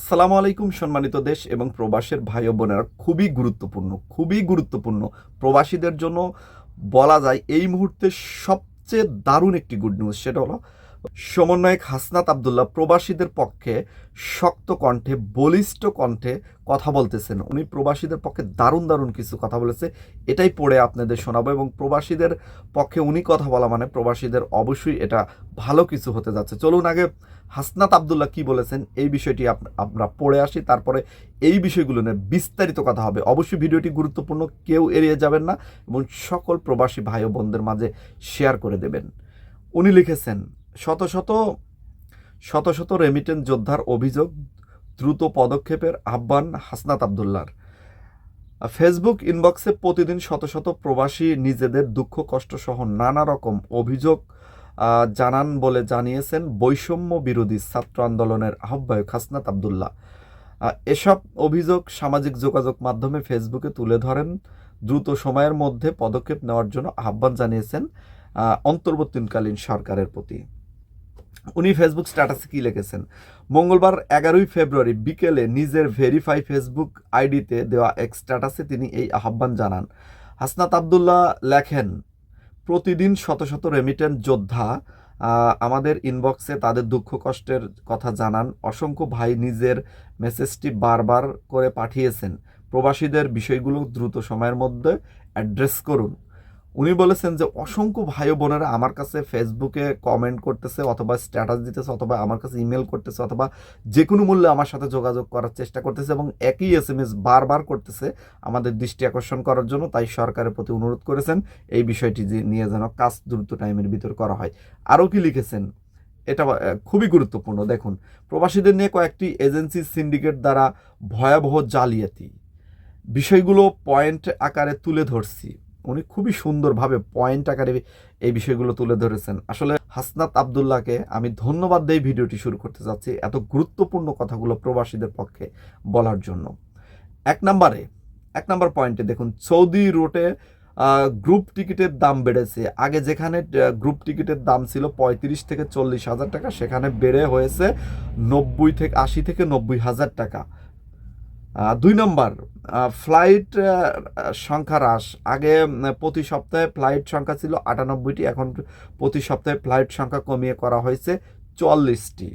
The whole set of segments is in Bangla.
আসসালামু আলাইকুম, সম্মানিত দেশ এবং প্রবাসের ভাই বোনেরা। খুবই গুরুত্বপূর্ণ খুবই গুরুত্বপূর্ণ প্রবাসীদের জন্য বলা যায় এই মুহূর্তে সবচেয়ে দারুণ একটি গুড নিউজ সেটা হলো সমন্বয়ক হাসনাত আবদুল্লাহ প্রবাসীদের পক্ষে শক্ত কণ্ঠে, বলিষ্ঠ কণ্ঠে কথা বলতেছেন। উনি প্রবাসীদের পক্ষে দারুণ দারুণ কিছু কথা বলেছে। এটাই পড়ে আপনাদের শোনাবো এবং প্রবাসীদের পক্ষে উনি কথা বলা মানে প্রবাসীদের অবশ্যই এটা ভালো কিছু হতে যাচ্ছে। চলুন আগে হাসনাত আবদুল্লাহ কি বলেছেন এই বিষয়টি আমরা পড়ে আসি। তারপরে এই বিষয়গুলো নিয়ে বিস্তারিত কথা হবে। অবশ্যই ভিডিওটি গুরুত্বপূর্ণ, কেউ এড়িয়ে যাবেন না এবং সকল প্রবাসী ভাই ও বোনদের মাঝে শেয়ার করে দেবেন। উনি লিখেছেন শত শত শত শত রেমিটেন্স যোদ্ধার অভিযোগ, দ্রুত পদক্ষেপের আহ্বান হাসনাত আবদুল্লার। ফেসবুক ইনবক্সে প্রতিদিন শত শত প্রবাসী নিজেদের দুঃখ, কষ্ট সহ নানা রকম অভিযোগ জানান বলে জানিয়েছেন বৈষম্য বিরোধী ছাত্র আন্দোলনের আহ্বায়ক হাসনাত আবদুল্লাহ। এসব অভিযোগ সামাজিক যোগাযোগ মাধ্যমে ফেসবুকে তুলে ধরেন। দ্রুত সময়ের মধ্যে পদক্ষেপ নেওয়ার জন্য আহ্বান জানিয়েছেন অন্তর্বর্তীকালীন সরকারের প্রতি। উনি ফেসবুক স্ট্যাটাসে কি লিখেছেন? মঙ্গলবার এগারোই ফেব্রুয়ারি বিকেলে নিজের ভেরিফাই ফেসবুক আইডিতে দেওয়া এক স্ট্যাটাসে তিনি এই আহ্বান জানান। হাসনাত আবদুল্লাহ লেখেন, প্রতিদিন শত শত রেমিটেন্ট যোদ্ধা আমাদের ইনবক্সে তাদের দুঃখ কষ্টের কথা জানান। অসংখ্য ভাই নিজের মেসেজটি বারবার করে পাঠিয়েছেন। প্রবাসীদের বিষয়গুলো দ্রুত সময়ের মধ্যে অ্যাড্রেস করুন। উনি বলেছেন যে, অসংখ্য ভাই বোনেরা আমার কাছে ফেসবুকে কমেন্ট করতেছে অথবা স্ট্যাটাস দিতেছে অথবা আমার কাছে ইমেল করতেছে অথবা যে কোনো মূল্যে আমার সাথে যোগাযোগ করার চেষ্টা করতেছে এবং একই এস এম এস বারবার করতেছে আমাদের দৃষ্টি আকর্ষণ করার জন্য। তাই সরকারের প্রতি অনুরোধ করেছেন এই বিষয়টি যে, নিয়ে যেন কাজ দ্রুত টাইমের ভিতর করা হয়। আরও কি লিখেছেন? এটা খুবই গুরুত্বপূর্ণ। দেখুন, প্রবাসীদের নিয়ে কয়েকটি এজেন্সি সিন্ডিকেট দ্বারা ভয়াবহ জালিয়াতি। বিষয়গুলো পয়েন্ট আকারে তুলে ধরছি। উনি খুবই সুন্দরভাবে পয়েন্ট আকারে এই বিষয়গুলো তুলে ধরেছেন। আসলে হাসনাত আবদুল্লাহকে আমি ধন্যবাদ দেই ভিডিওটি শুরু করতে যাচ্ছি এত গুরুত্বপূর্ণ কথাগুলো প্রবাসীদের পক্ষে বলার জন্য। এক নম্বরে, এক নম্বর পয়েন্টে দেখুন, সৌদি রোটে গ্রুপ টিকিটের দাম বেড়েছে। আগে যেখানে গ্রুপ টিকিটের দাম ছিল পঁয়ত্রিশ থেকে চল্লিশ হাজার টাকা, সেখানে বেড়ে হয়েছে নব্বই থেকে আশি থেকে নব্বই হাজার টাকা। দুই নম্বর ফ্লাইট সংখ্যা হ্রাস। আগে প্রতি সপ্তাহে ফ্লাইট সংখ্যা ছিল আটানব্বইটি, এখন প্রতি সপ্তাহে ফ্লাইট সংখ্যা কমিয়ে করা হয়েছে চল্লিশটি।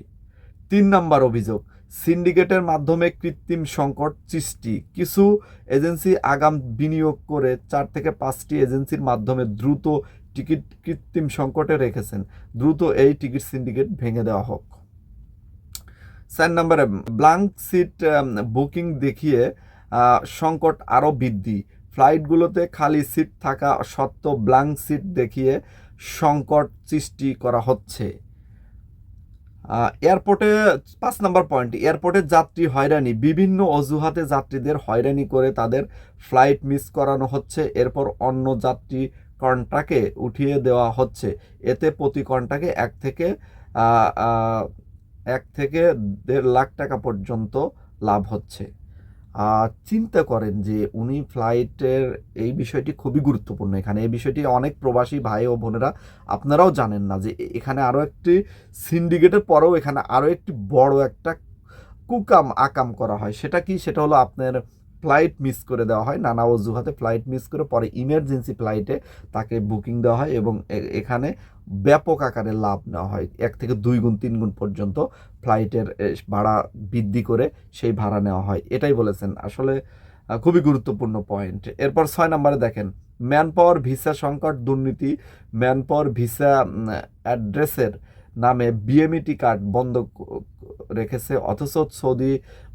তিন নম্বর অভিযোগ সিন্ডিকেটের মাধ্যমে কৃত্রিম সংকট সৃষ্টি। কিছু এজেন্সি আগাম বিনিয়োগ করে চার থেকে পাঁচটি এজেন্সির মাধ্যমে দ্রুত টিকিট কৃত্রিম সংকটে রেখেছেন। দ্রুত এই টিকিট সিন্ডিকেট ভেঙে দেওয়া হোক। চার নম্বরে ব্লাঙ্ক সিট বুকিং দেখিয়ে সংকট আরও বৃদ্ধি। ফ্লাইটগুলোতে খালি সিট থাকা সত্ত্বেও ব্লাঙ্ক সিট দেখিয়ে সংকট সৃষ্টি করা হচ্ছে। এয়ারপোর্টে পাঁচ নম্বর পয়েন্ট এয়ারপোর্টে যাত্রী হয়রানি। বিভিন্ন অজুহাতে যাত্রীদের হয়রানি করে তাদের ফ্লাইট মিস করানো হচ্ছে। এরপর অন্য যাত্রী কন্টাকে উঠিয়ে দেওয়া হচ্ছে। এতে প্রতি কন্টাকে এক থেকে এক থেকে দেড় লাখ টাকা পর্যন্ত লাভ হচ্ছে। আর চিন্তা করেন যে উনি ফ্লাইটের এই বিষয়টি খুবই গুরুত্বপূর্ণ। এখানে এই বিষয়টি অনেক প্রবাসী ভাই ও বোনেরা আপনারাও জানেন না যে এখানে আরও একটি সিন্ডিকেটের পরেও এখানে আরও একটি বড় একটা কুকাম আকাম করা হয়। সেটা কি? সেটা হলো আপনার ফ্লাইট মিস করে দেওয়া হয়। নানা অজুহাতে ফ্লাইট মিস করে পরে ইমার্জেন্সি ফ্লাইটে তাকে বুকিং দেওয়া হয় এবং এখানে ব্যাপক আকারে লাভ নেওয়া হয়। এক থেকে দুই গুণ, তিন গুণ পর্যন্ত ফ্লাইটের ভাড়া বৃদ্ধি করে সেই ভাড়া নেওয়া হয়। এটাই বলেছেন। আসলে খুবই গুরুত্বপূর্ণ পয়েন্ট। এরপর ছয় নম্বরে দেখেন ম্যান পাওয়ার ভিসা সংকট, দুর্নীতি ম্যান পাওয়ার ভিসা অ্যাড্রেসের নামে বিএমইটি কার্ড বন্ধ রেখেছে। অথচ সৌদি,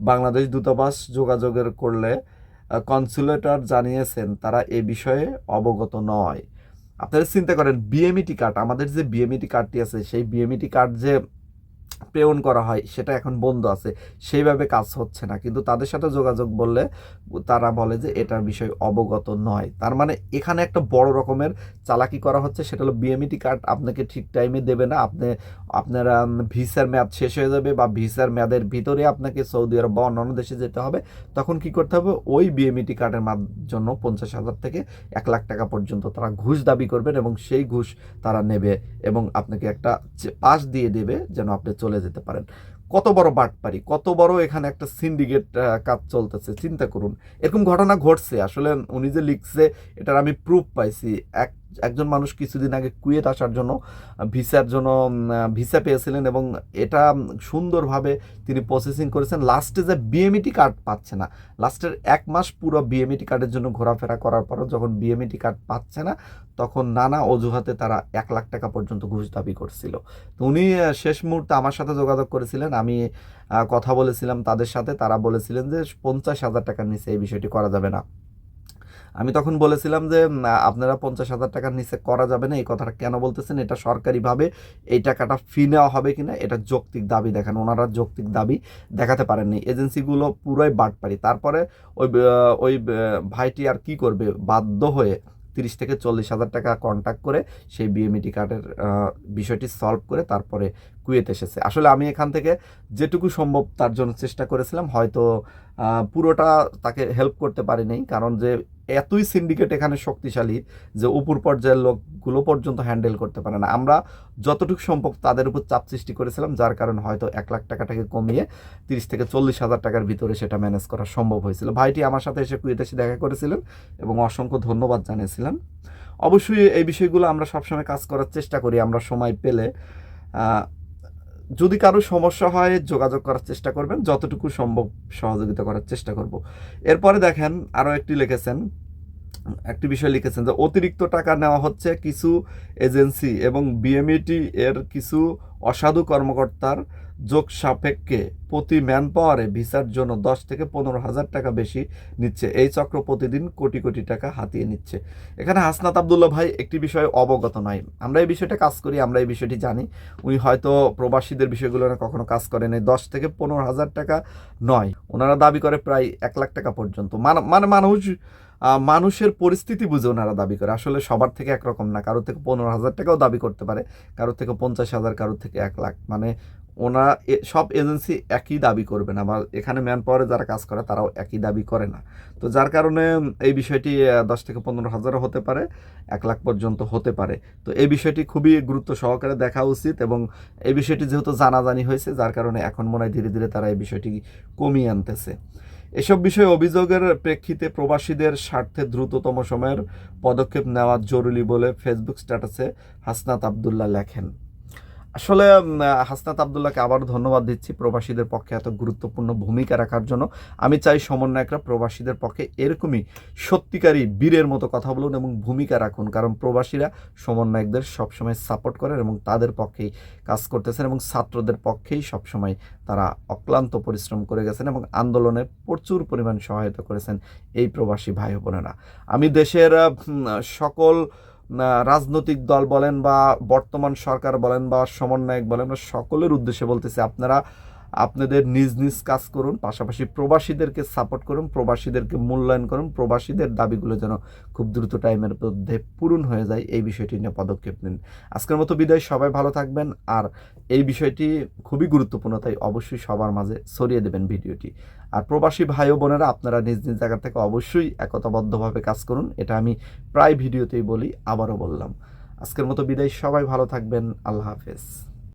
বাংলাদেশ দূতাবাস যোগাযোগের করলে কনসুলেটর জানিয়েছেন, তারা এ বিষয়ে অবগত নয়। আপনারা চিন্তা করেন বিএমইটি কার্ড আমাদের যে বিএমইটি কার্ডটি আছে সেই বিএমইটি কার্ড যে প্রেরণ করা হয়, সেটা এখন বন্ধ আছে, সেইভাবে কাজ হচ্ছে না। কিন্তু তাদের সাথে যোগাযোগ বললে তারা বলে যে এটার বিষয় অবগত নয়। তার মানে এখানে একটা বড় রকমের চালাকি করা হচ্ছে, সেটা হলো বিএমইটি কার্ড আপনাকে ঠিক টাইমে দেবে না। আপনি, আপনারা ভিসার মেয়াদ শেষ হয়ে যাবে বা ভিসার মেয়াদের ভিতরে আপনাকে সৌদি আরব বা অন্যান্য দেশে যেতে হবে। তখন কি করতে হবে? ওই বিএমইটি কার্ডের মাধ্যমে জন্য পঞ্চাশ হাজার থেকে এক লাখ টাকা পর্যন্ত তারা ঘুষ দাবি করবেন এবং সেই ঘুষ তারা নেবে এবং আপনাকে একটা পাস দিয়ে দেবে যেন আপনি চলে যেতে পারেন। কত বড় বাটপারি, কত বড় এখানে একটা সিন্ডিকেট কাজ চলতেছে, চিন্তা করুন। এরকম ঘটনা ঘটছে। আসলে উনি যে লিখছে, এটার আমি প্রুফ পাইছি। এক একজন মানুষ কিছুদিন আগে কুয়েত আসার জন্য ভিসার জন্য ভিসা পেয়েছিলেন এবং এটা সুন্দরভাবে তিনি প্রসেসিং করেছেন। লাস্টে যে বিএমইটি কার্ড পাচ্ছে না লাস্টের এক মাস পুরো বিএমইটি কার্ডের জন্য ঘোরাফেরা করার পরও যখন বিএমইটি কার্ড পাচ্ছে না, তখন নানা অজুহাতে তারা এক লাখ টাকা পর্যন্ত ঘুষ দাবি করছিল। তো উনি শেষ মুহূর্তে আমার সাথে যোগাযোগ করেছিলেন, আমি কথা বলেছিলাম তাদের সাথে। তারা বলেছিলেন যে পঞ্চাশ হাজার টাকার নিচে এই বিষয়টি করা যাবে না। আমি তখন বলেছিলাম যে আপনারা পঞ্চাশ হাজার টাকার নিচে করা যাবে না, এই কথাটা কেন বলতেছেন? এটা সরকারিভাবে এই টাকাটা ফি নেওয়া হবে কিনা, এটা যৌক্তিক দাবি। দেখান, ওনারা যৌক্তিক দাবি দেখাতে পারেননি। এজেন্সিগুলো পুরোই বাট বাটপারি তারপরে ওই ওই ভাইটি আর কি করবে? বাধ্য হয়ে তিরিশ থেকে চল্লিশ হাজার টাকা কন্ট্যাক্ট করে সেই বিএমইটি কার্ডের বিষয়টি সলভ করে তারপরে কুয়েত এসেছে। আসলে আমি এখান থেকে যেটুকু সম্ভব তার জন্য চেষ্টা করেছিলাম, হয়তো পুরোটা তাকে হেল্প করতে পারিনি, কারণ যে এতই সিন্ডিকেট এখানে শক্তিশালী যে উপর পর্যায়ের লোকগুলো পর্যন্ত হ্যান্ডেল করতে পারে না। আমরা যতটুকু সম্ভব তাদের উপর চাপ সৃষ্টি করেছিলাম, যার কারণে হয়তো এক লাখ টাকাটাকে কমিয়ে তিরিশ থেকে চল্লিশ হাজার টাকার ভিতরে সেটা ম্যানেজ করা সম্ভব হয়েছিল। ভাইটি আমার সাথে এসে কুয়েতে এসে দেখা করেছিলেন এবং অসংখ্য ধন্যবাদ জানিয়েছিলেন। অবশ্যই এই বিষয়গুলো আমরা সবসময় কাজ করার চেষ্টা করি, আমরা সময় পেলে যদি কারও সমস্যা হয়, যোগাযোগ করার চেষ্টা করবেন। যতটুকু সম্ভব সহযোগিতা করার চেষ্টা করব। এরপরে দেখেন আরও একটি লিখেছেন। একটি বিষয় লিখেছেন যে, অতিরিক্ত টাকা নেওয়া হচ্ছে কিছু এজেন্সি এবং বিএমইটি এর কিছু অসাধু কর্মকর্তার যোগ সাপেক্ষে প্রতি ম্যান পাওয়ারে ভিসার জন্য দশ থেকে পনেরো হাজার টাকা বেশি নিচ্ছে। এই চক্র প্রতিদিন কোটি কোটি টাকা হাতিয়ে নিচ্ছে। এখানে হাসনাত আবদুল্লাহ ভাই একটি বিষয়ে অবগত নয়। আমরা এই বিষয়টা কাজ করি, আমরা এই বিষয়টি জানি। উনি হয়তো প্রবাসীদের বিষয়গুলো না কখনো কাজ করেন এই দশ থেকে পনেরো হাজার টাকা নয়। ওনারা দাবি করে প্রায় এক লাখ টাকা পর্যন্ত। মান- মানে মানুষ মানুষের পরিস্থিতি বুঝে ওনারা দাবি করে। আসলে সবার থেকে একরকম না। কারোর থেকে পনেরো হাজার টাকাও দাবি করতে পারে, কারোর থেকে পঞ্চাশ হাজার, কারোর থেকে এক লাখ। মানে ওনারা সব এজেন্সি একই দাবি করবে না, বা এখানে ম্যান পাওয়ারে যারা কাজ করে তারাও একই দাবি করে না। তো যার কারণে এই বিষয়টি দশ থেকে পনেরো হাজারও হতে পারে, এক লাখ পর্যন্ত হতে পারে। তো এই বিষয়টি খুবই গুরুত্ব সহকারে দেখা উচিত এবং এই বিষয়টি যেহেতু জানাজানি হয়েছে, যার কারণে এখন মনে হয় ধীরে ধীরে তারা এই বিষয়টি কমিয়ে আনতেছে। এসব বিষয়ে অভিযোগের প্রেক্ষিতে প্রবাসীদের স্বার্থে দ্রুততম সময়ের পদক্ষেপ নেওয়া জরুরি বলে ফেসবুক স্ট্যাটাসে হাসনাত আবদুল্লাহ লেখেন। আসলে হাসনাত আবদুল্লাহকে আবার ধন্যবাদ দিচ্ছি প্রবাসীদের পক্ষে এত গুরুত্বপূর্ণ ভূমিকা রাখার জন্য। আমি চাই সমন্বয়করা প্রবাসীদের পক্ষে এরকমই সত্যিকারী বীরের মতো কথা বলুন এবং ভূমিকা রাখুন। কারণ প্রবাসীরা সমন্বয়কদের সবসময় সাপোর্ট করেন এবং তাদের পক্ষেই কাজ করতেছেন এবং ছাত্রদের পক্ষেই সবসময় তারা অক্লান্ত পরিশ্রম করে গেছেন এবং আন্দোলনে প্রচুর পরিমাণ সহায়তা করেছেন এই প্রবাসী ভাই বোনেরা। আমি দেশের সকল রাজনৈতিক দল বলেন বা বর্তমান সরকার বলেন বা সমন্বয়ক বলেন সকলের উদ্দেশ্যে বলতেছে আপনারা আপনাদের নিজ নিজ কাজ করুন, পাশাপাশি প্রবাসীদেরকে সাপোর্ট করুন, প্রবাসীদেরকে মূল্যায়ন করুন, প্রবাসীদের দাবিগুলো যেন খুব দ্রুত টাইমের মধ্যে পূরণ হয়ে যায়, এই বিষয়টি নিয়ে পদক্ষেপ নিন। আজকের মতো বিদায়, সবাই ভালো থাকবেন। আর এই বিষয়টি খুবই গুরুত্বপূর্ণ, তাই অবশ্যই সবার মাঝে ছড়িয়ে দেবেন ভিডিওটি। আর প্রবাসী ভাই ও বোনেরা, আপনারা নিজ নিজ জায়গা থেকে অবশ্যই একতাবদ্ধভাবে কাজ করুন, এটা আমি প্রায় ভিডিওতেই বলি, আবারও বললাম। আজকের মতো বিদায়, সবাই ভালো থাকবেন, আল্লাহ হাফেজ।